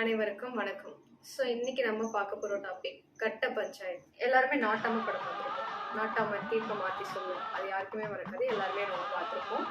அனைவருக்கும் வணக்கம். ஸோ இன்னைக்கு நம்ம பார்க்க போகிற டாபிக் கட்ட பஞ்சாயத்து. எல்லாருமே நாட்டாம படம் பார்த்துருக்கோம் நாட்டாம தீர்ப்பை மாற்றி சொல்லுவோம். அது யாருக்குமே மறக்காது. எல்லாருமே நம்ம பார்த்துருப்போம்.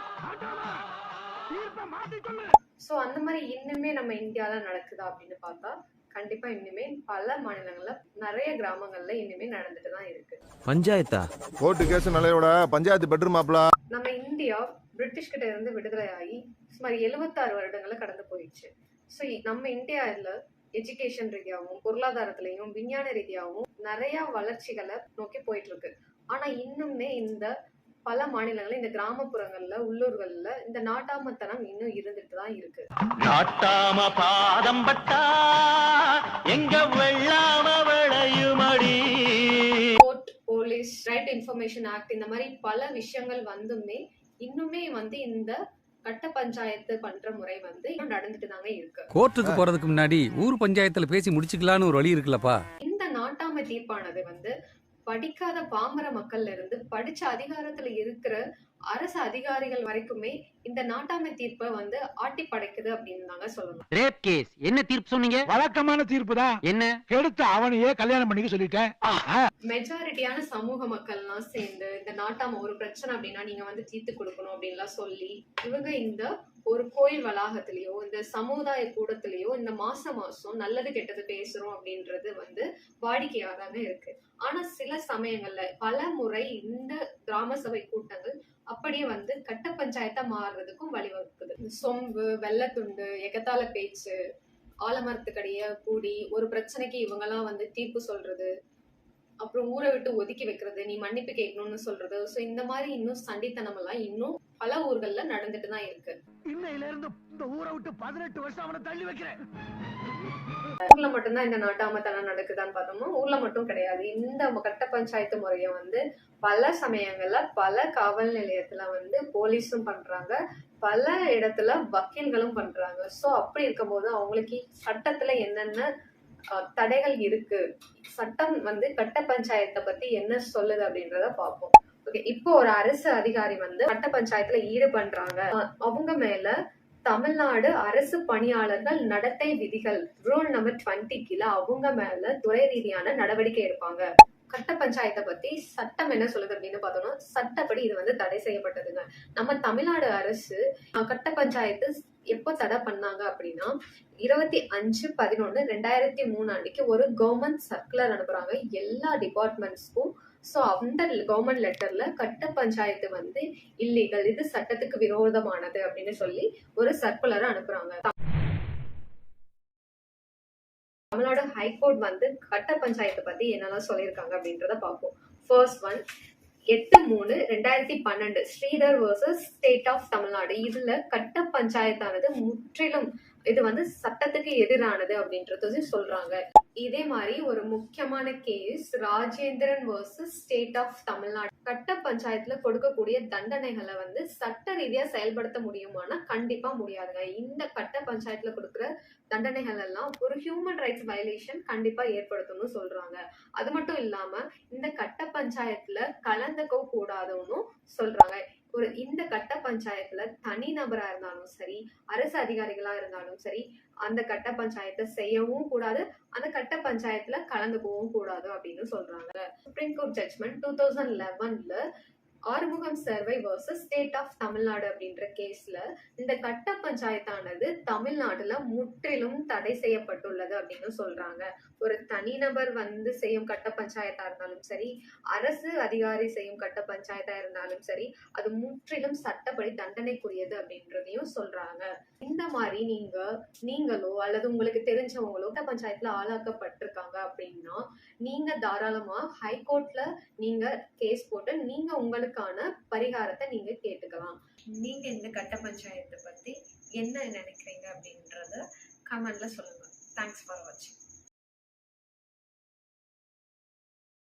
ஸோ அந்த மாதிரி இன்னுமே நம்ம இந்தியாவில் நடக்குதா அப்படின்னு பார்த்தா கண்டிப்பா இன்னுமே பல மாநிலங்கள்ல நிறைய கிராமங்கள்ல இன்னுமே நடந்துட்டு தான் இருக்கு. பஞ்சாயத்தா? கோர்ட்டு கேஸ் நிலையோட பஞ்சாயத்து பெட்ரூம் மாப்பிள நம்ம இந்தியா பிரிட்டிஷ் கிட்ட இருந்து விடுதலையாகி சுமார் எழுபத்தாறு வருடங்களை கடந்து போயிடுச்சு. ஸோ நம்ம இந்தியாவில் எஜுகேஷன் ரீதியாகவும் பொருளாதாரத்திலையும் விஞ்ஞான ரீதியாகவும் நிறைய வளர்ச்சிகளை நோக்கி போயிட்டு இருக்கு ஆனா இன்னுமே இந்த பல மாநிலங்கள்ல இந்த கிராமப்புறங்கள்ல உள்ளூர்கள்ல இந்த நாட்டாமத்தனம் இன்னும் இருந்துட்டு தான் இருக்கு. நாட்டாம பாதம் பட்டா எங்க வெள்ளாம விளையுமடி court police right information act இந்த மாதிரி பல விஷயங்கள் வந்துமே இன்னுமே வந்து இந்த கட்ட பஞ்சாயத்து பண்ற முறை வந்து நடந்துட்டு தாங்க இருக்கு. கோர்ட்டுக்கு போறதுக்கு முன்னாடி ஊர் பஞ்சாயத்துல பேசி முடிச்சுக்கலான்னு ஒரு வழி இருக்குல்லப்பா. இந்த நாட்டாமை தீர்ப்பானது வந்து படிக்காத பாமர மக்கள்ல இருந்து படிச்ச அதிகாரத்துல இருக்கிற அரசு அதிகாரிகள் வரைக்குமே இந்த நாட்டாமை தீர்ப்பை வந்து ஆட்டி படைக்குது அப்படின்னு தாங்க சொல்லணும். ரேப் கேஸ் என்ன தீர்ப்பு சொன்னீங்க? வழக்கமான தீர்ப்பு தான். என்ன? கெடுத்து அவனையே கல்யாணம் பண்ணிக்க சொல்லிட்டேன். மெஜாரிட்டியான சமூக மக்கள்லாம் சேர்ந்து இந்த நாட்டாம ஒரு பிரச்சனை அப்படின்னா நீங்க வந்து தீர்த்து கொடுக்கணும் அப்படின்லாம் சொல்லி இவங்க இந்த ஒரு கோயில் வளாகத்திலயோ இந்த சமுதாய கூடத்திலயோ இந்த மாச மாசம் நல்லது கெட்டது பேசுறோம் அப்படின்றது வந்து வாடிக்கையா தாங்க இருக்கு. ஆனா சில சமயங்கள்ல பல முறை இந்த கிராம சபை கூட்டங்கள் அப்படியே வந்து கட்ட பஞ்சாயத்தா மாறுறதுக்கும் வழிவகுக்குது. இந்த சொம்பு வெள்ளத்துண்டு எகத்தால பேச்சு ஆலமரத்துக்கடிய கூடி ஒரு பிரச்சனைக்கு இவங்கெல்லாம் வந்து தீர்ப்பு சொல்றது அப்புறம் ஊரை விட்டு ஒதுக்கி வைக்கிறது நீ மன்னிப்பு கேட்கணும்னு சொல்றது. ஸோ இந்த மாதிரி இன்னும் சண்டித்தனம் எல்லாம் இன்னும் பல ஊர்கள்ல நடந்துட்டு தான் இருக்கு. இன்னையில இருந்து இந்த ஊரை விட்டு பதினெட்டு வருஷம் அவனை தள்ளி வைக்கிறேன். ஊர்ல மட்டும்தான் இந்த நாட்டாமத்தனம் நடக்குதான்னு பார்த்தோம்னா ஊர்ல மட்டும் கிடையாது. இந்த கட்ட பஞ்சாயத்து முறையை வந்து பல சமயங்கள்ல பல காவல் நிலையத்துல வந்து போலீஸும் பண்றாங்க. பல இடத்துல வக்கீல்களும் பண்றாங்க. சோ அப்படி இருக்கும்போது அவங்களுக்கு சட்டத்துல என்னென்ன தடைகள் இருக்கு? சட்டம் வந்து கட்ட பஞ்சாயத்தை பத்தி என்ன சொல்லுது அப்படின்றத பார்ப்போம். ஓகே இப்போ ஒரு அரசு அதிகாரி வந்து கட்ட பஞ்சாயத்துல ஈடுபடுறாங்க அவங்க மேல தமிழ்நாடு அரசு பணியாளர்கள் நடத்தை விதிகள் ரூல் நம்பர் டுவெண்ட்டி கீழே அவங்க மேல துறை ரீதியான நடவடிக்கை எடுப்பாங்க. கட்ட பஞ்சாயத்தை பத்தி சட்டம் என்ன சொல்லுது அப்படின்னு பார்த்தோம்னா சட்டப்படி இது வந்து தடை செய்யப்பட்டதுங்க. நம்ம தமிழ்நாடு அரசு கட்ட பஞ்சாயத்து எப்போ தடை பண்ணாங்க அப்படின்னா இருபத்தி அஞ்சு பதினொன்னு ரெண்டாயிரத்தி மூணு அன்னைக்கு ஒரு கவர்மெண்ட் சர்க்குலர் அனுப்புறாங்க. எல்லா டிபார்ட்மெண்ட்ஸ்க்கும் ஸோ அந்த கவர்மெண்ட் லெட்டர்ல கட்ட பஞ்சாயத்து வந்து இல்லீகல் இது சட்டத்துக்கு விரோதமானது அப்படின்னு சொல்லி ஒரு சர்க்குலரை அனுப்புறாங்க. தமிழ்நாடு ஹைகோர்ட் வந்து கட்ட பஞ்சாயத்தை பத்தி என்னெல்லாம் சொல்லியிருக்காங்க அப்படின்றத பார்ப்போம். ஃபர்ஸ்ட் ஒன் எட்டு மூணு ரெண்டாயிரத்தி பன்னெண்டு Sridhar versus state of Tamil Nadu. இதுல கட்ட பஞ்சாயத்தானது முற்றிலும் இது வந்து சட்டத்துக்கு எதிரானது அப்படின்றது சொல்றாங்க. இதே மாதிரி ஒரு முக்கியமான case Rajendran versus state of Tamil Nadu. கட்ட பஞ்சாயத்துல கொடுக்கக்கூடிய தண்டனைகளை வந்து சட்ட ரீதியா செயல்படுத்த முடியுமானா கண்டிப்பா முடியாதுங்க. இந்த கட்ட பஞ்சாயத்துல கொடுக்குற தண்டனைகள் எல்லாம் ஒரு ஹியூமன் ரைட்ஸ் வயலேஷன் கண்டிப்பா ஏற்படுத்தணும்னு சொல்றாங்க. அது மட்டும் இல்லாம இந்த கட்ட பஞ்சாயத்துல கலந்துக்க கூடாதுன்னு சொல்றாங்க. ஒரு இந்த கட்ட பஞ்சாயத்துல தனி நபரா இருந்தாலும் சரி அரசு அதிகாரிகளா இருந்தாலும் சரி அந்த கட்ட பஞ்சாயத்தை செய்யவும் கூடாது அந்த கட்ட பஞ்சாயத்துல கலந்துக்கவும் கூடாது அப்படின்னு சொல்றாங்க. Supreme Court judgement two thousand லெவன்ல Arumugam Servai versus State of Tamil Nadu அப்படின்ற கேஸ்ல இந்த கட்ட பஞ்சாயத்தானது தமிழ்நாட்டுல முற்றிலும் தடை செய்யப்பட்டுள்ளது அப்படின்னு சொல்றாங்க. ஒரு தனிநபர் வந்து செய்யும் கட்ட பஞ்சாயத்தா இருந்தாலும் சரி அரசு அதிகாரி செய்யும் கட்ட பஞ்சாயத்தா இருந்தாலும் சரி அது முற்றிலும் சட்டப்படி தண்டனைக்குரியது அப்படின்றதையும் சொல்றாங்க. இந்த மாதிரி நீங்க நீங்களோ அல்லது உங்களுக்கு தெரிஞ்சவங்களோ கட்ட பஞ்சாயத்துல ஆளாக்கப்பட்டிருக்காங்க அப்படின்னா நீங்க தாராளமா ஹைகோர்ட்ல நீங்க கேஸ் போட்டு நீங்க உங்களுக்கான பரிகாரத்தை நீங்க கேட்டுக்கலாம். நீங்க இந்த கட்ட பஞ்சாயத்தை பத்தி என்ன நினைக்கிறீங்க அப்படின்றத கமெண்ட்ல சொல்லுங்க. தேங்க்ஸ் ஃபார் வாட்சிங்